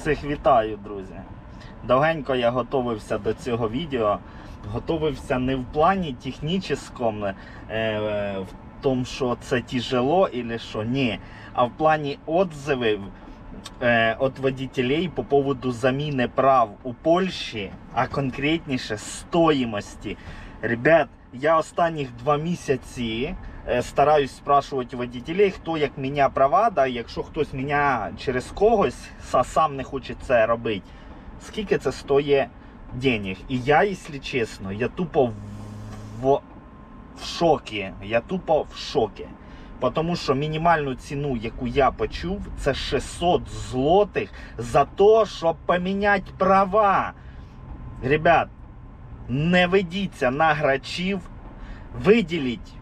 Всіх вітаю, друзі. Довгенько я готувався до цього відео. Готувався не в плані технічному, е, в тому, що це тяжело или що, ні. А в плані отзивів е, от водителей по поводу заміни прав у Польщі, а конкретніше стоїмості. Ребят, я останніх два місяці стараюсь спрашувати водителей, хто як міняє права, да, якщо хтось міняє через когось, сам не хоче це робити, скільки це стоїть денег. І я, якщо чесно, я тупо в, в, в шокі. Я тупо в шокі. Тому що мінімальну ціну, яку я почув, це 600 злотих за те, щоб поміняти права. Ребят, не ведіться на грачів, виділіть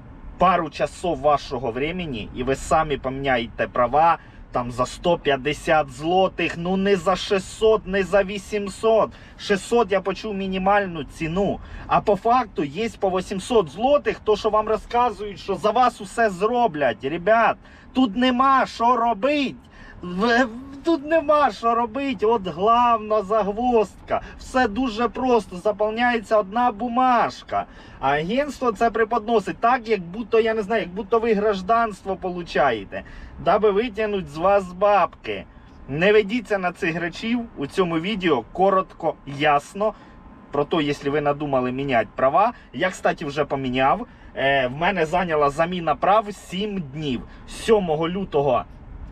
пару часов вашого времени, і ви самі поміняєте права там за 150 злотих, ну не за 600, не за 800. 600 я почув мінімальну ціну. А по факту є по 800 злотих, то що вам розказують, що за вас усе зроблять. Ребят, тут нема що робити. Тут нема що робити. От главна загвоздка. Все дуже просто. Заповняється одна бумажка. А агентство це преподносить так, як будто я не знаю, як будто ви гражданство получаєте, даби витягнути з вас бабки. Не ведіться на цих грачів у цьому відео коротко, ясно. Про те, якщо ви надумали міняти права. Я, кстати, вже поміняв. Е, в мене зайняла заміна прав 7 днів. 7 лютого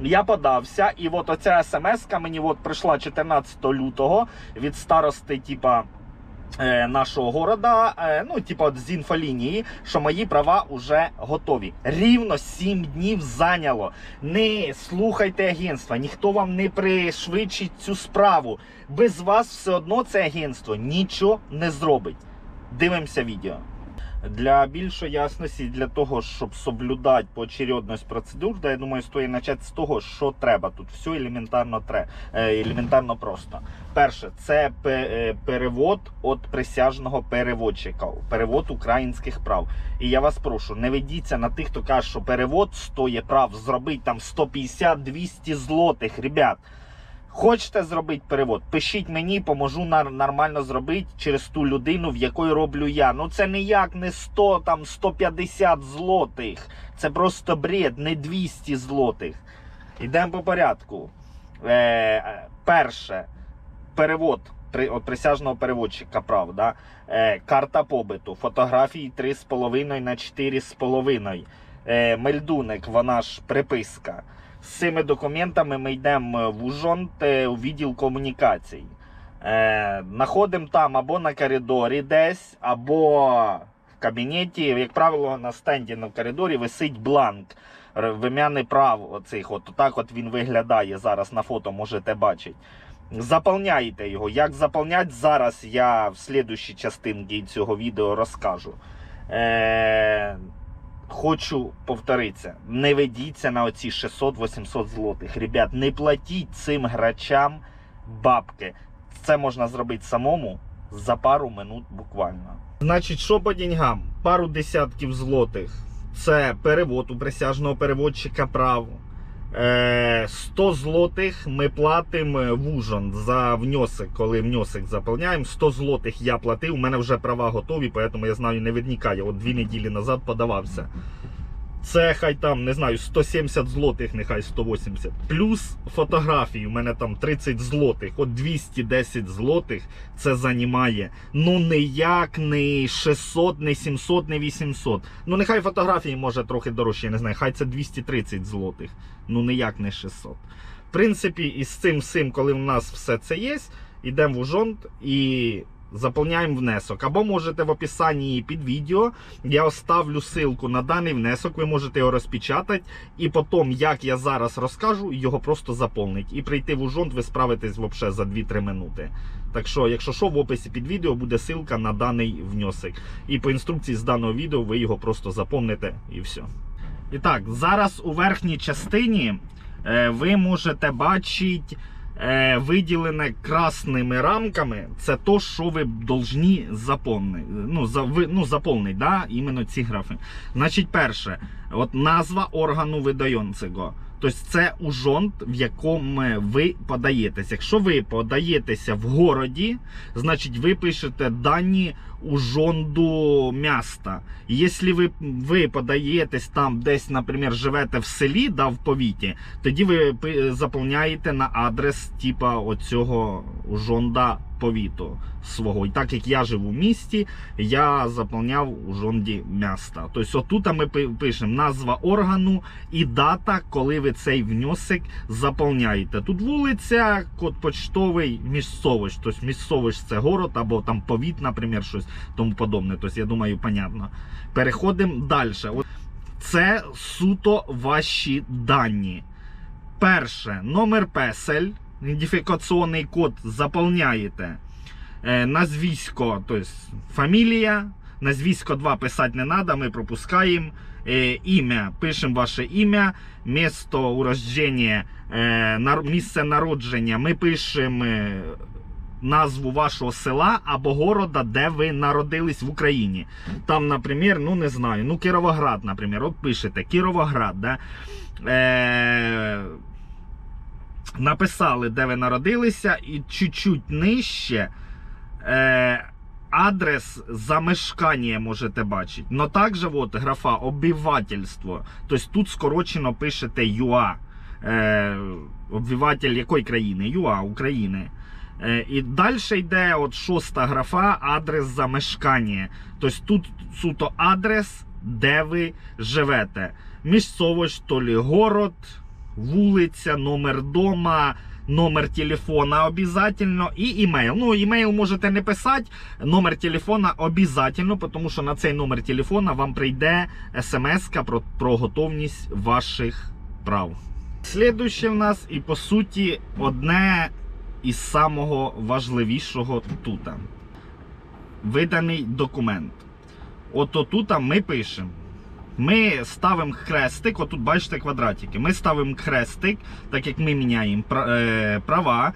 я подався, і от оця смс мені от прийшла 14 лютого від старости, типа. е, Нашого города, е, ну, типа з інфолінії, що мої права вже готові. Рівно 7 днів зайняло. Не слухайте агентства, ніхто вам не пришвидшить цю справу. Без вас все одно це агентство нічого не зробить. Дивимося відео. Для більшої ясності, для того, щоб соблюдати поочередність процедур, да, я думаю, стоїть почати з того, що треба тут. Все елементарно тре, е, елементарно просто. Перше, це е, перевод від присяжного переводчика, перевод українських прав. І я вас прошу, не ведіться на тих, хто каже, що перевод стоїть прав зробити там 150-200 злотих. Ребят, Хочете зробити перевод? Пишіть мені, поможу нормально зробити через ту людину, в якої роблю я. Ну це ніяк не 100, там 150 злотих. Це просто бред, не 200 злотих. Йдемо по порядку. Е, перше, перевод при, присяжного переводчика, правда. Е, карта побиту, фотографії 3,5 на 4,5. Е, мельдуник, вона ж приписка. З цими документами ми йдемо в Ужонт у відділ комунікацій. Е, Находимо там або на коридорі десь, або в кабінеті. Як правило, на стенді на коридорі висить бланк. р- прав оцих. От так от він виглядає зараз на фото, можете бачити. Заповняйте його. Як заповняти зараз, я в слідущій частинці цього відео розкажу. Е, Хочу повторитися, не ведіться на оці 600-800 злотих. Ребят, не платіть цим грачам бабки. Це можна зробити самому за пару минут буквально. Значить, що по деньгам? Пару десятків злотих. Це перевод у присяжного переводчика право. Е, 100 злотих ми платимо в ужин за внесок, коли внесок заповняємо. 100 злотих я платив, у мене вже права готові, тому я знаю, не відникає. От дві неділі назад подавався. Це хай там, не знаю, 170 злотих, нехай 180. Плюс фотографії. У мене там 30 злотих, от 210 злотих це займає. Ну ніяк не 600, не 700, не 800. Ну нехай фотографії може трохи дорожче, я не знаю, хай це 230 злотих. Ну ніяк не 600. В принципі, із цим всім, коли в нас все це є, йдемо в Ужонт і заповняємо внесок. Або можете в описанні під відео я оставлю ссылку на даний внесок, ви можете його розпечатати, і потім, як я зараз розкажу, його просто заповнити. І прийти в Ужонт ви справитесь вообще за 2-3 минути. Так що, якщо що, в описі під відео буде ссылка на даний внесок. І по інструкції з даного відео ви його просто заповните і все. І так, зараз у верхній частині е, ви можете бачити е, виділене красними рамками. Це то, що ви повинні заповнити. Ну, за, ви, ну, заповнити, да? іменно ці графи. Значить, перше, от назва органу видайонцего. Тобто це ужонт, в якому ви подаєтесь. Якщо ви подаєтеся в городі, значить ви пишете дані ужонду міста. Якщо ви, ви подаєтесь там, десь, наприклад, живете в селі, да, в повіті, тоді ви заповняєте на адрес типа оцього ужонда повіту свого. І так як я живу в місті, я заповняв у жонді міста. Тобто, отут ми пишемо назва органу і дата, коли ви цей внесок заповняєте. Тут вулиця, код почтовий, місцович. Тобто місцович це город або там повіт, наприклад, щось тому подобне. Тобто, я думаю, понятно. Переходимо далі. Це суто ваші дані. Перше, номер песель, ідентифікаційний код заповняєте. Е, назвісько, тобто фамілія. Назвісько 2 писати не треба, ми пропускаємо. Е, ім'я, пишемо ваше ім'я, місто урождення, е, місце народження. Ми пишемо назву вашого села або города, де ви народились в Україні. Там, наприклад, ну не знаю, ну Кіровоград, наприклад, от пишете Кіровоград, да? Е, написали, де ви народилися, і чуть-чуть нижче е, адрес замешкання можете бачити. Но також от, графа обивательство. Тобто тут скорочено пишете ЮА. Е, обиватель якої країни? ЮА України. Е, і далі йде от шоста графа адрес замешкання. Тобто тут суто адрес, де ви живете. Місцовость, то лі город, вулиця, номер дома, номер телефона обязательно і імейл. Ну, імейл можете не писати, номер телефона обязательно, тому що на цей номер телефона вам прийде смс про, про готовність ваших прав. Слідуще в нас, і по суті, одне із самого важливішого тут. Виданий документ. Ото тут ми пишемо. Ми ставимо хрестик, отут бачите квадратики. Ми ставимо хрестик, так як ми міняємо е, права.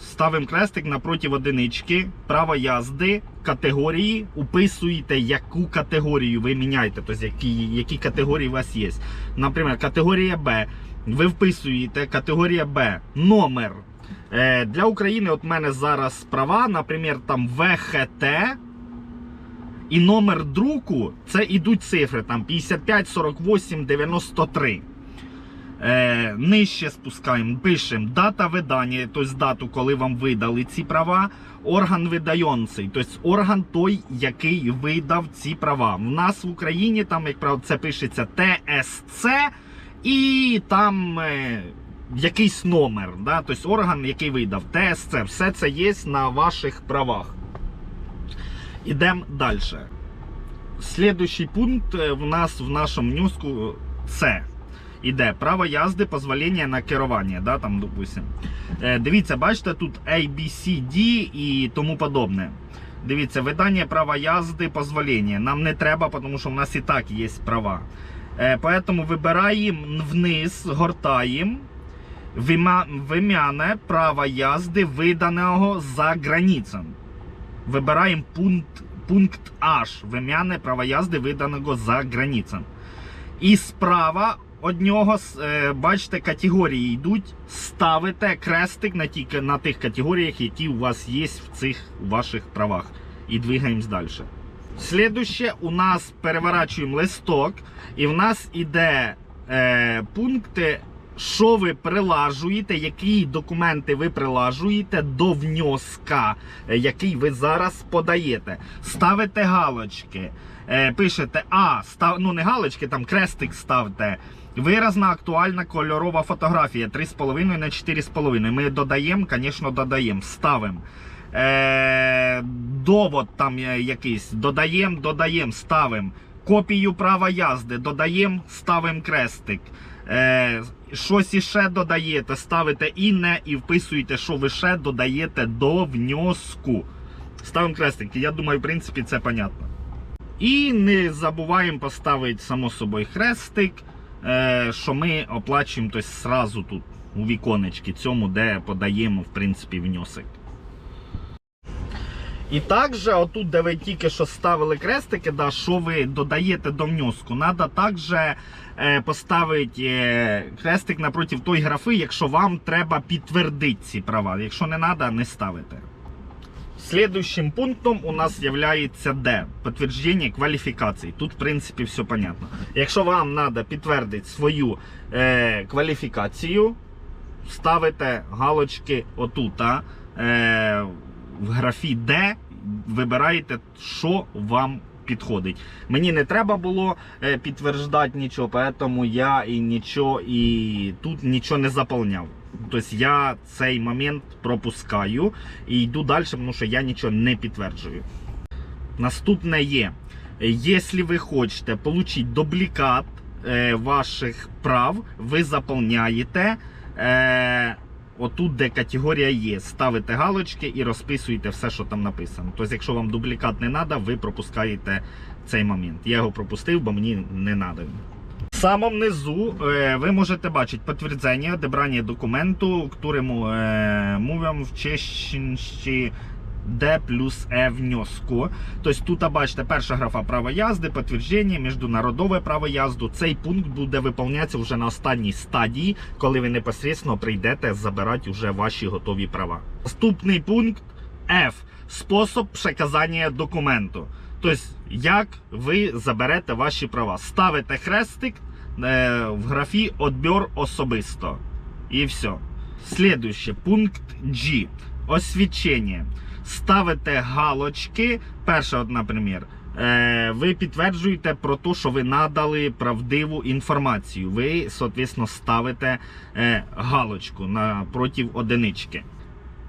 Ставимо хрестик напроти одинички, право язди, категорії, уписуєте, яку категорію ви міняєте, тобто які, які категорії у вас є. Наприклад, категорія Б. Ви вписуєте категорія Б, номер. Е, для України от в мене зараз права, наприклад, там ВХТ. І номер друку це ідуть цифри там 55, 48, 93. Е, нижче спускаємо, пишемо дата видання, тобто дату, коли вам видали ці права, орган видайонцей, тобто орган той, який видав ці права. В нас в Україні там, як правило, це пишеться ТСЦ і там е, якийсь номер, да? тобто орган, який видав ТСЦ. Все це є на ваших правах. Ідемо далі. Слідуючий пункт е, в нас в нашому внеску це. Іде право язди, позволення на керування. Да, там, допустим. Е, дивіться, бачите, тут A, B, C, D і тому подобне. Дивіться, видання права язди, позволення. Нам не треба, тому що в нас і так є права. Е, поэтому вибираємо вниз, гортаємо. Вим'яне право язди, виданого за границем. Вибираємо пункт, пункт H. Вим'яне право язди, виданого за границем. І справа від нього, е, бачите, категорії йдуть. Ставите крестик на, ті, на тих категоріях, які у вас є в цих ваших правах. І двигаємось далі. Слідуще у нас переворачуємо листок, і в нас іде е, пункти, що ви прилажуєте, які документи ви прилажуєте до внеска, е, який ви зараз подаєте. Ставите галочки. Е, пишете А, став, ну не галочки, там крестик ставте. Виразна актуальна кольорова фотографія 3,5 на 4,5. Ми додаємо, звісно, додаємо, ставимо. Е, довод там е, якийсь, додаємо, додаємо, ставимо. Копію права язди, додаємо, ставимо крестик. Е, щось іще додаєте, ставите інне і вписуєте, що ви ще додаєте до внеску. Ставимо крестик. Я думаю, в принципі, це понятно. І не забуваємо поставити, само собою, хрестик, е, що ми оплачуємо тобто, сразу тут у віконечки цьому, де подаємо, в принципі, внесок. І також, отут, де ви тільки що ставили крестики, да, що ви додаєте до внеску, треба також е, поставити е, крестик напроти той графи, якщо вам треба підтвердити ці права. Якщо не треба, не ставите. Следующим пунктом у нас являється Д. Підтвердження кваліфікації. Тут, в принципі, все понятно. Якщо вам треба підтвердити свою е, кваліфікацію, ставите галочки отут, а, е, в графі Д, вибираєте, що вам підходить. Мені не треба було е, підтверждати нічого, тому я і нічого і тут нічого не заповняв. Тобто я цей момент пропускаю і йду далі, тому що я нічого не підтверджую. Наступне є. Якщо ви хочете отримати дублікат е, ваших прав, ви заповняєте е, отут, де категорія є. Ставите галочки і розписуєте все, що там написано. Тобто, якщо вам дублікат не треба, ви пропускаєте цей момент. Я його пропустив, бо мені не треба. В самому низу е, ви можете бачити підтвердження одобрання документу, któremu мовим в wcześniej D плюс E внеску. Тобто тут бачите, перша графа право язди, підтвердження, міжнародове право язду. Цей пункт буде виконуватися вже на останній стадії, коли ви непосредственно прийдете забирати вже ваші готові права. Наступний пункт F. Спосіб переказання документу. Тобто, як ви заберете ваші права. Ставите хрестик е, в графі «Отбір особисто. І все. Слідуюче, пункт G. Освідчення. Ставите галочки. Перша, наприклад, е, ви підтверджуєте про те, що ви надали правдиву інформацію. Ви, соответственно, ставите е, галочку напроти одинички.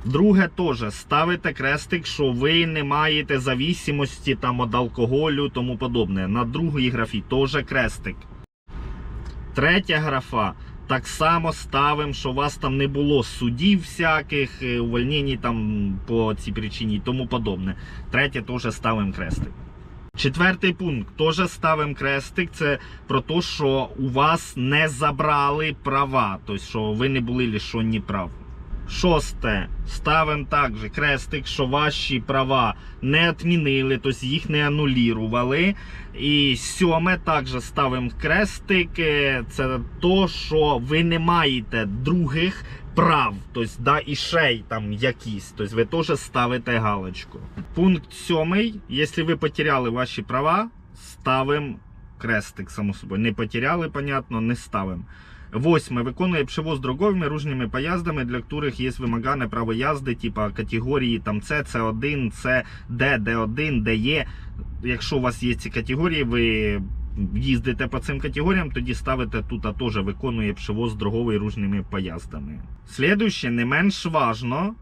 Друге, теж ставите крестик, що ви не маєте зависимості там від алкоголю, тому подобне. На другій графі теж крестик. Третя графа. Так само ставимо, що у вас там не було судів всяких, увольнені там по цій причині і тому подобне. Третє теж ставимо крестик. Четвертий пункт теж ставимо крестик. Це про те, що у вас не забрали права, тобто, що ви не були лишені прав. Шосте. Ставимо також крестик, що ваші права не відмінили, тобто їх не анулірували. І сьоме також ставимо крестик. е, Це то, що ви не маєте других прав, тобто да, і ще там якісь. Тобто ви теж ставите галочку. Пункт сьомий. Якщо ви потеряли ваші права, ставимо крестик, само собою. Не потеряли, понятно, не ставимо. Восьме. Виконує привоз дорогими ружніми поїздами, для яких є вимагане право їзди, типа категорії там С, С1, С, Д, Д1, ДЕ. Якщо у вас є ці категорії, ви їздите по цим категоріям, тоді ставите тут, а теж виконує привоз дорогою ружними поїздами. Слідуще, не менш важно.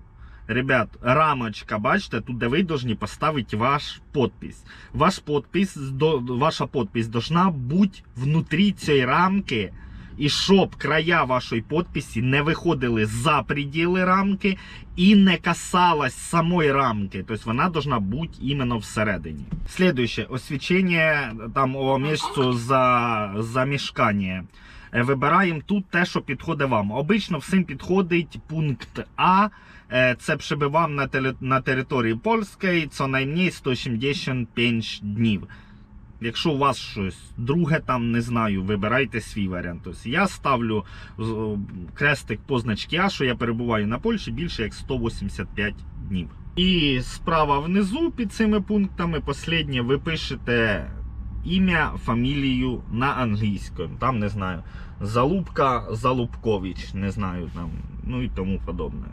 Ребят, рамочка, бачите, тут де ви повинні поставити ваш подпись. Ваш подпись, ваша подпись должна бути внутрі цієї рамки. І щоб края вашої подписі не виходили за пределы рамки і не касалась самої рамки. Тобто вона должна бути іменно всередині. Слідуюче, освічення там о місцю за замішкання. Е, Вибираємо тут те, що підходить вам. Обично всім підходить пункт А. Е, Це прибивав на, території польської, це наймniej 175 днів. Якщо у вас щось друге там не знаю, вибирайте свій варіант. Тобто я ставлю крестик позначки А, що я перебуваю на Польщі більше як 185 днів. І справа внизу під цими пунктами останнє ви пишете ім'я, фамілію на англійському. Там не знаю. Залубка Залубкович, не знаю там, ну і тому подобне.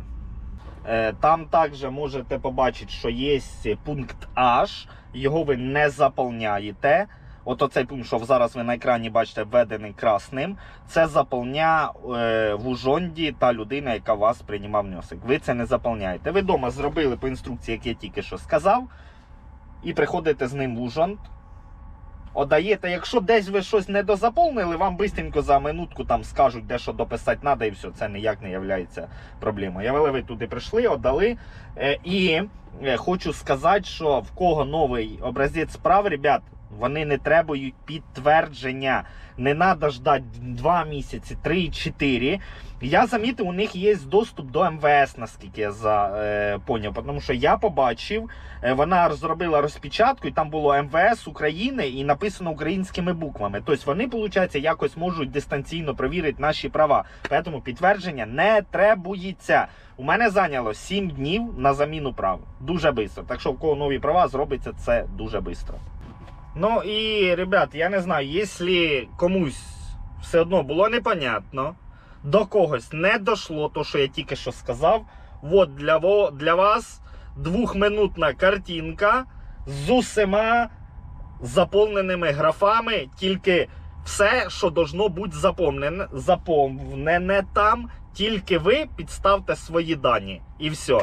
Е, Там також можете побачити, що є пункт H, його ви не заповняєте. От оцей пункт, що зараз ви на екрані бачите, введений красним, це заповня е, в ужонді та людина, яка вас приймав внесок. Ви це не заповняєте. Ви вдома зробили по інструкції, як я тільки що сказав, і приходите з ним в ужонд. Одаєте, якщо десь ви щось не дозаповнили, вам бистренько за минутку там скажуть, де що дописати треба, і все, це ніяк не є проблемою. Але ви туди прийшли, отдали. Е, і е, хочу сказати, що в кого новий образець справ, ребят, Вони не требують підтвердження. Не треба ждати 2 місяці, 3-4. Я замітив, у них є доступ до МВС, наскільки я за, е, поняв. Тому що я побачив, е, вона зробила розпечатку, і там було МВС України і написано українськими буквами. Тобто вони, виходить, якось можуть дистанційно перевірити наші права. Тому підтвердження не требується. У мене зайняло 7 днів на заміну прав. Дуже швидко. Так що, в кого нові права, зробиться це дуже швидко. Ну і, ребят, я не знаю, якщо комусь все одно було непонятно, до когось не дошло, то, що я тільки що сказав. От для, для вас двохминутна картинка з усіма заповненими графами, тільки все, що должно бути заповнене, заповнене там, тільки ви підставте свої дані. І все.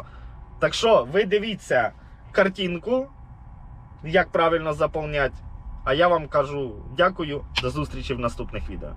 Так що ви дивіться картинку, як правильно заповняти. А я вам кажу дякую, до зустрічі в наступних відео.